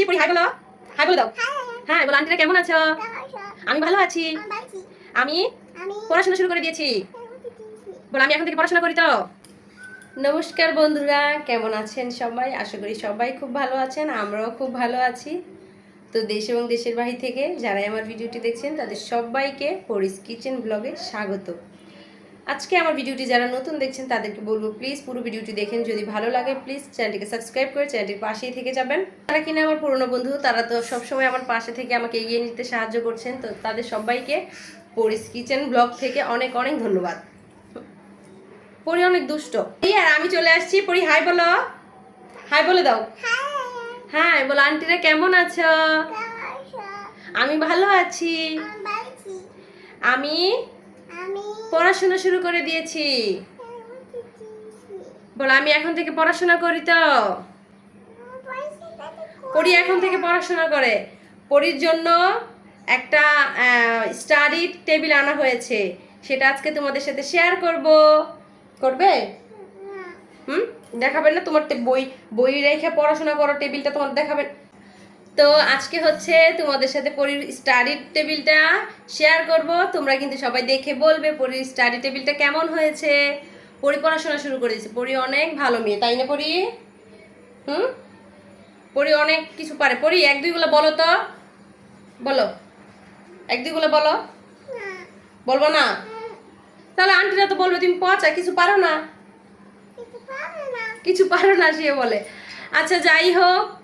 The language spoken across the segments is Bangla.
আসছি পরি হাই বলো। হাই বলে দাও। হ্যাঁ বলো আন্টিরা কেমন আছো? আমি ভালো আছি? আমি পড়াশোনা শুরু করে দিয়েছি। বলো আমি এখন থেকে পড়াশোনা করি তো? নমস্কার বন্ধুরা কেমন আছেন সবাই? আশা করি সবাই খুব ভালো আছেন আমরাও খুব ভালো আছি। তো দেশ এবং দেশের বাহির থেকে যারাই আমার ভিডিওটি দেখছেন তাদের সবাইকে পরিস কিচেন ব্লগে স্বাগত। আজকে আমার ভিডিওটি যারা নতুন দেখছেন তাদেরকে বলব প্লিজ পুরো ভিডিওটি দেখেন। যদি ভালো লাগে প্লিজ চ্যানেলটিকে সাবস্ক্রাইব করে চ্যানেলটির পাশেই থেকে যাবেন। তারা কিনা আমার পুরনো বন্ধু তারা তো সবসময় আমার পাশে থেকে আমাকে এগিয়ে নিতে সাহায্য করছেন। তো তাদের সবাইকে পরিস কিচেন ব্লগ থেকে অনেক অনেক ধন্যবাদ। পরি অনেক দুষ্ট। এই আর আমি চলে আসছি। পরি হাই বলো। হাই বলে দাও। হ্যাঁ বলো আন্টিরা কেমন আছো। আমি ভালো আছি। আমি পড়াশোনা শুরু করে দিয়েছি। বলো, আমি এখন থেকে পড়াশোনা করি তো। পড়ি এখন থেকে পড়াশোনা করে। পড়ির জন্য একটা স্টাডি টেবিল আনা হয়েছে। সেটা আজকে তোমাদের সাথে শেয়ার করব। করবে? হুম? দেখাবেন না তোমার বই বই রেখে পড়াশোনা করো টেবিলটা তোমার দেখাবেন। তো আজকে হচ্ছে তোমাদের সাথে পরীর স্টাডি টেবিলটা শেয়ার করব। তোমরা কিন্তু সবাই দেখে বলবে পরীর স্টাডি টেবিলটা কেমন হয়েছে। পরি পড়াশোনা শুরু করে দিয়েছে। পরি অনেক ভালো মেয়ে তাই না পরি? হুম? পরি অনেক কিছু পারে। পরি এক দুইগুলো বলো তো। বলো। এক দুইগুলো বলো। বলব না? তাহলে আন্টিরা তো বলবে তুমি পচা কিছু পারো না। কিছু পারো না সে বলে। আচ্ছা যাই হোক।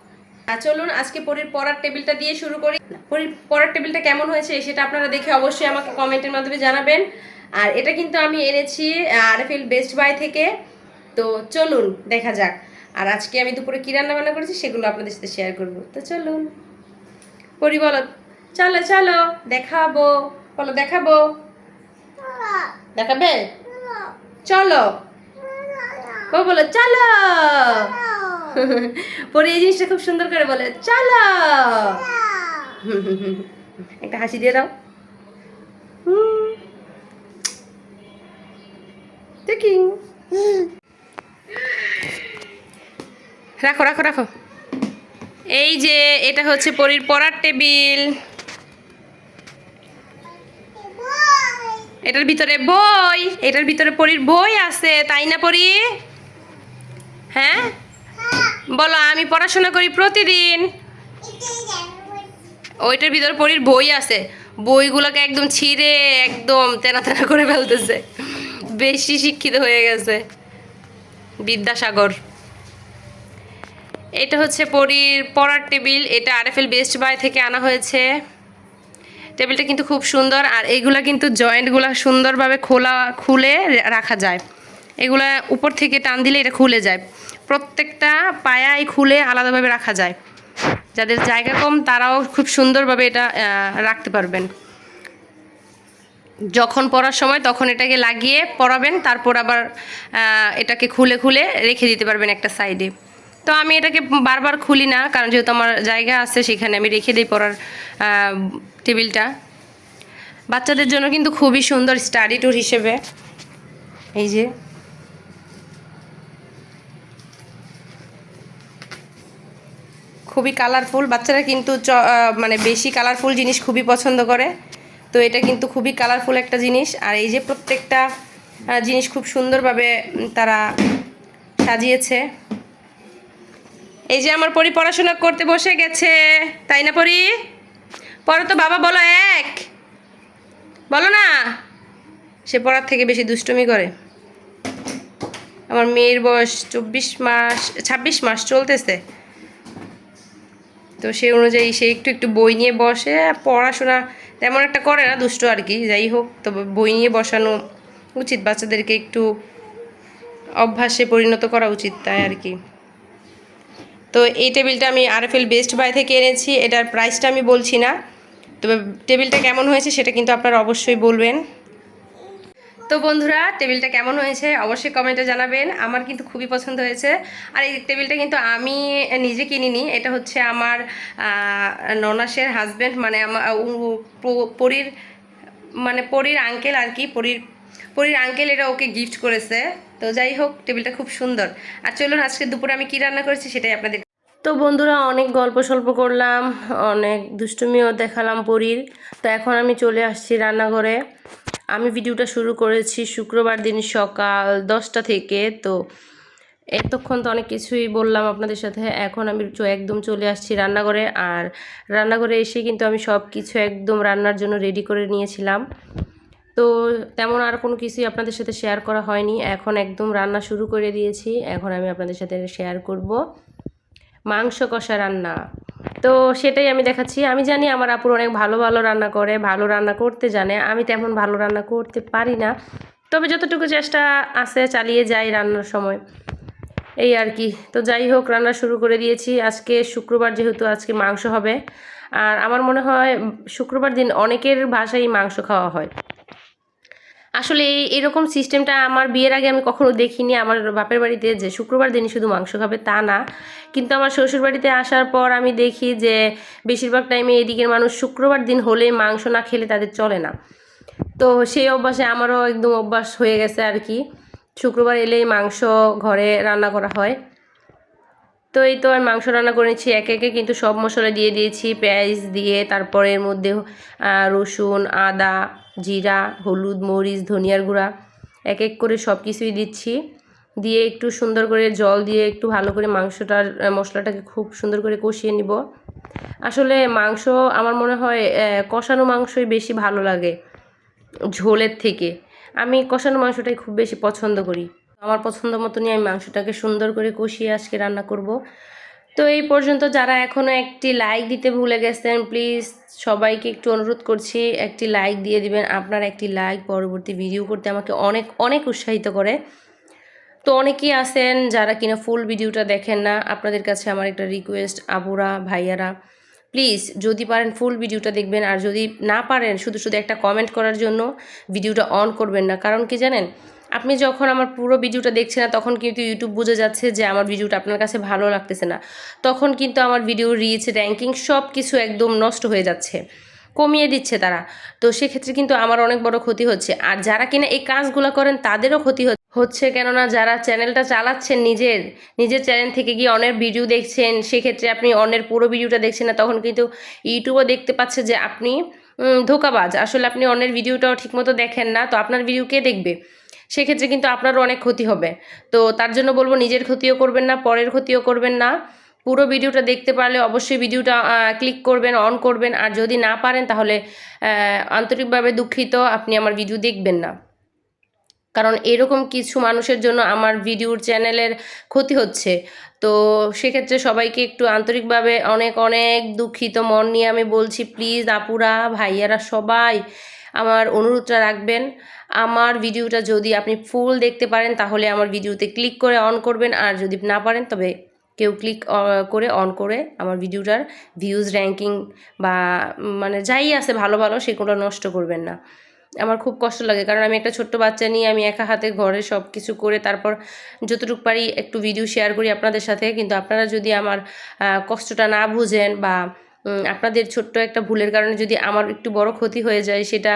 চলুন আজকে পরীর পড়ার টেবিলটা দিয়ে শুরু করি। পরীর পড়ার টেবিলটা কেমন হয়েছে সেটা আপনারা দেখে অবশ্যই আমাকে কমেন্টের মাধ্যমে জানাবেন। আর এটা কিন্তু আমি এনেছি আরএফএল বেস্ট বাই থেকে। তো চলুন, দেখা যাক। আর আজকে আমি দুপুরে কী রান্না বান্না করেছি সেগুলো আপনাদের সাথে শেয়ার করব। তো চলুন। পরি, বলো। চলো চলো, দেখাবো। বলো, দেখাবো। দেখাবে? চলো। ও, বলো, চলো। পরে এই জিনিসটা খুব সুন্দর করে বলে চলো! একটা হাসি দিয়ে দাও। রাখো রাখো রাখো। এই যে এটা হচ্ছে পরীর পড়ার টেবিল। এটার ভিতরে বই এটার ভিতরে পরীর বই আছে তাই না পড়ি হ্যাঁ? বলো, আমি পড়াশোনা করি প্রতিদিন। ওইটার ভিতরে পরীর বই আছে। বইগুলোকে একদম ছিঁড়ে, একদম তেনা তেনা করে ফেলতেছে। বেশি শিক্ষিত হয়ে গেছে বিদ্যাসাগর। এটা হচ্ছে পরীর পড়ার টেবিল। এটা আরএফএল বেস্ট বাই থেকে আনা হয়েছে। টেবিলটা কিন্তু খুব সুন্দর, আর এইগুলা কিন্তু জয়েন্টগুলো সুন্দরভাবে খোলা, খুলে রাখা যায়। এগুলা উপর থেকে টান দিলে এটা খুলে যায়। প্রত্যেকটা পায়াই খুলে আলাদাভাবে রাখা যায়। যাদের জায়গা কম, তারাও খুব সুন্দরভাবে এটা রাখতে পারবেন। যখন পড়ার সময়, তখন এটাকে লাগিয়ে পড়াবেন, তারপর আবার এটাকে খুলে খুলে রেখে দিতে পারবেন একটা সাইডে। তো আমি এটাকে বারবার খুলি না, কারণ যেহেতু আমার জায়গা আছে, সেখানে আমি রেখে দিই পড়ার টেবিলটা। বাচ্চাদের জন্য কিন্তু খুবই সুন্দর স্টাডি ট্যুর হিসেবে। এই যে। খুবই কালারফুল বাচ্চারা কিন্তু মানে বেশি কালারফুল জিনিস খুবই পছন্দ করে। তো এটা কিন্তু খুবই কালারফুল একটা জিনিস। আর এই যে প্রত্যেকটা জিনিস খুব সুন্দরভাবে তারা সাজিয়েছে। এই যে আমার পরি পড়াশোনা করতে বসে গেছে। তাই না পরি? পরে তো বাবা, বলো এক। বলো না। সে পড়ার থেকে বেশি দুষ্টুমি করে। আমার মেয়ের বয়স চব্বিশ মাস, ছাব্বিশ মাস চলতেছে। তো সেই অনুযায়ী সে একটু একটু বই নিয়ে বসে, পড়াশোনা তেমন একটা করে না, দুষ্ট আর কি, যাই হোক। তবে বই নিয়ে বসানো উচিত, বাচ্চাদেরকে একটু অভ্যাসে পরিণত করা উচিত তাই আর কি। তো এই টেবিলটা আমি আরএফএল বেস্ট বাই থেকে এনেছি, এটার প্রাইসটা আমি বলছি না, তবে টেবিলটা কেমন হয়েছে সেটা কিন্তু আপনারা অবশ্যই বলবেন। তো বন্ধুরা, টেবিলটা কেমন হয়েছে অবশ্যই কমেন্টে জানাবেন। আমার কিন্তু খুবই পছন্দ হয়েছে। আর এই টেবিলটা কিন্তু আমি নিজে কিনিনি। এটা হচ্ছে আমার ননাসের হাজব্যান্ড মানে আমার পরীর মানে পরীর আঙ্কেল আর কি, পরীর পরীর আঙ্কেল এটা ওকে গিফট করেছে। তো যাই হোক, টেবিলটা খুব সুন্দর। আর চলুন, আজকে দুপুরে আমি কি রান্না করেছি সেটাই আপনাদের তো বন্ধুরা, অনেক গল্প সল্প করলাম, অনেক দুষ্টুমিও দেখালাম পরীর। তো এখন আমি চলে আসছি রান্নাঘরে। আমি ভিডিওটা শুরু করেছি শুক্রবার দিন সকাল দশটা থেকে, তো এতক্ষণ তো অনেক কিছুই বললাম আপনাদের সাথে। এখন আমি একদম চলে আসছি রান্নাঘরে আর রান্নাঘরে এসে কিন্তু আমি সব কিছু একদম রান্নার জন্য রেডি করে নিয়েছিলাম। তো তেমন আর কোনো কিছুই আপনাদের সাথে শেয়ার করা হয়নি। এখন একদম রান্না শুরু করে দিয়েছি। এখন আমি আপনাদের সাথে শেয়ার করব। মাংস কষা রান্না। তো সেটাই আমি দেখাচ্ছি। আমি জানি আমার আপুর অনেক ভালো ভালো রান্না করে, ভালো রান্না করতে জানে। আমি তেমন ভালো রান্না করতে পারি না। তবে যতটুকু চেষ্টা আছে চালিয়ে যাই রান্নার সময়। এই আর কি। তো যাই হোক, রান্না শুরু করে দিয়েছি। আজকে শুক্রবার যেহেতু, আজকে মাংস হবে। আর আমার মনে হয়, শুক্রবার দিন অনেকের ভাষায় মাংস খাওয়া হয়। আসলে এরকম সিস্টেমটা আমার বিয়ের আগে আমি কখনো দেখিনি। আমার বাপের বাড়িতে যে শুক্রবার দিনই শুধু মাংস খাবে তা না। কিন্তু আমার শ্বশুর বাড়িতে আসার পর আমি দেখি যে বেশিরভাগ টাইমে এদিকের মানুষ শুক্রবার দিন হলে মাংস না খেলে তাদের চলে না। তো সেই অভ্যাসে আমারও একদম অভ্যাস হয়ে গেছে আর কি। শুক্রবার এলেই মাংস ঘরে রান্না করা হয়। তো এই তো আমি মাংস রান্না করে নিচ্ছি একে একে, কিন্তু সব মশলা দিয়ে দিয়েছি, পেঁয়াজ দিয়ে, তারপরে এর মধ্যে রসুন, আদা, জিরা, হলুদ, মরিচ, ধনিয়ার গুঁড়া, এক এক করে সব কিছুই দিচ্ছি। দিয়ে একটু সুন্দর করে জল দিয়ে একটু ভালো করে মাংসটার মশলাটাকে খুব সুন্দর করে কষিয়ে নিব। আসলে মাংস আমার মনে হয় কষানো মাংসই বেশি ভালো লাগে ঝোলের থেকে। আমি কষানো মাংসটাই খুব বেশি পছন্দ করি। আমার পছন্দ মতনই আমি মাংসটাকে সুন্দর করে কষিয়ে আজকে রান্না করব। তো এই পর্যন্ত যারা এখনও একটি লাইক দিতে ভুলে গেছেন প্লিজ সবাইকে একটু অনুরোধ করছি, একটি লাইক দিয়ে দিবেন। আপনার একটি লাইক পরবর্তী ভিডিও করতে আমাকে অনেক অনেক উৎসাহিত করে। তো অনেকেই আছেন যারা কিনা ফুল ভিডিওটা দেখেন না, আপনাদের কাছে আমার একটা রিকোয়েস্ট আবুরা ভাইয়ারা প্লিজ যদি পারেন ফুল ভিডিওটা দেখবেন। আর যদি না পারেন, শুধু শুধু একটা কমেন্ট করার জন্য ভিডিওটা অন করবেন না। কারণ কি জানেন? আপনি যখন আমার পুরো ভিডিওটা দেখছেন না, তখন কিন্তু ইউটিউব বুঝে যাচ্ছে যে আমার ভিডিওটা আপনার কাছে ভালো লাগতেছে না। তখন কিন্তু আমার ভিডিও রিচ র্যাঙ্কিং সব কিছু একদম নষ্ট হয়ে যাচ্ছে, কমিয়ে দিচ্ছে তারা। তো সেক্ষেত্রে কিন্তু আমার অনেক বড় ক্ষতি হচ্ছে। আর যারা কিনা এই কাজগুলো করেন, তাদেরও ক্ষতি হচ্ছে হচ্ছে কেননা যারা চ্যানেলটা চালাচ্ছেন নিজের নিজের চ্যানেল থেকে গিয়ে অনেক ভিডিও দেখছেন, সেক্ষেত্রে আপনি অন্যের পুরো ভিডিওটা দেখছেন না, তখন কিন্তু ইউটিউবও দেখতে পাচ্ছে যে আপনি ধোকাবাজ। আসলে আপনি অন্যের ভিডিওটাও ঠিকমতো দেখেন না, তো আপনার ভিডিও কে দেখবে? সেক্ষেত্রে কিন্তু আপনারও অনেক ক্ষতি হবে। তো তার জন্য বলব নিজের ক্ষতিও করবেন না, পরের ক্ষতিও করবেন না। পুরো ভিডিওটা দেখতে পারলে অবশ্যই ভিডিওটা ক্লিক করবেন অন করবেন। আর যদি না পারেন তাহলে আন্তরিকভাবে দুঃখিত, আপনি আমার ভিডিও দেখবেন না। কারণ এরকম কিছু মানুষের জন্য আমার ভিডিওর চ্যানেলের ক্ষতি হচ্ছে। তো সেক্ষেত্রে সবাইকে একটু আন্তরিকভাবে অনেক অনেক দুঃখিত। মন নিয়ে আমি বলছি প্লিজ আপুরা, ভাইয়ারা সবাই আমার অনুরোধটা রাখবেন। আমার ভিডিওটা যদি আপনি ফুল দেখতে পারেন, তাহলে আমার ভিডিওতে ক্লিক করে অন করবেন। আর যদি না পারেন, তবে কেউ ক্লিক করে অন করে আমার ভিডিওটার ভিউজ, র্যাঙ্কিং বা মানে যাই আছে ভালো ভালো, সেগুলো নষ্ট করবেন না। আমার খুব কষ্ট লাগে, কারণ আমি একটা ছোট্ট বাচ্চা নিয়ে আমি একা হাতে ঘরে সব কিছু করে তারপর যতটুকু পারি একটু ভিডিও শেয়ার করি আপনাদের সাথে। কিন্তু আপনারা যদি আমার কষ্টটা না বুঝেন বা আপনাদের ছোট্ট একটা ভুলের কারণে যদি আমার একটু বড় ক্ষতি হয়ে যায়, সেটা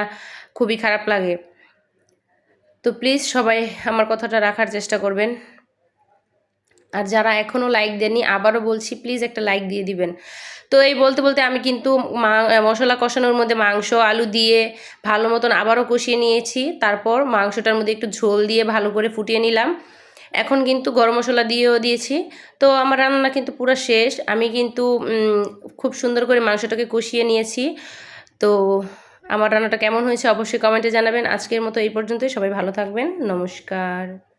খুবই খারাপ লাগে। তো প্লিজ সবাই আমার কথাটা রাখার চেষ্টা করবেন। আর যারা এখনও লাইক দেননি, আবারও বলছি প্লিজ একটা লাইক দিয়ে দিবেন। তো এই বলতে বলতে আমি কিন্তু মশলা কষানোর মধ্যে মাংস, আলু দিয়ে ভালো মতন আবারও কষিয়ে নিয়েছি। তারপর মাংসটার মধ্যে একটু ঝোল দিয়ে ভালো করে ফুটিয়ে নিলাম। এখন কিন্তু গরম মশলা দিয়েও দিয়েছি। তো আমার রান্না কিন্তু পুরো শেষ। আমি কিন্তু খুব সুন্দর করে মাংসটাকে কষিয়ে নিয়েছি। তো আমার রান্নাটা কেমন হয়েছে অবশ্যই কমেন্টে জানাবেন। আজকের মতো এই পর্যন্তই। সবাই ভালো থাকবেন। নমস্কার।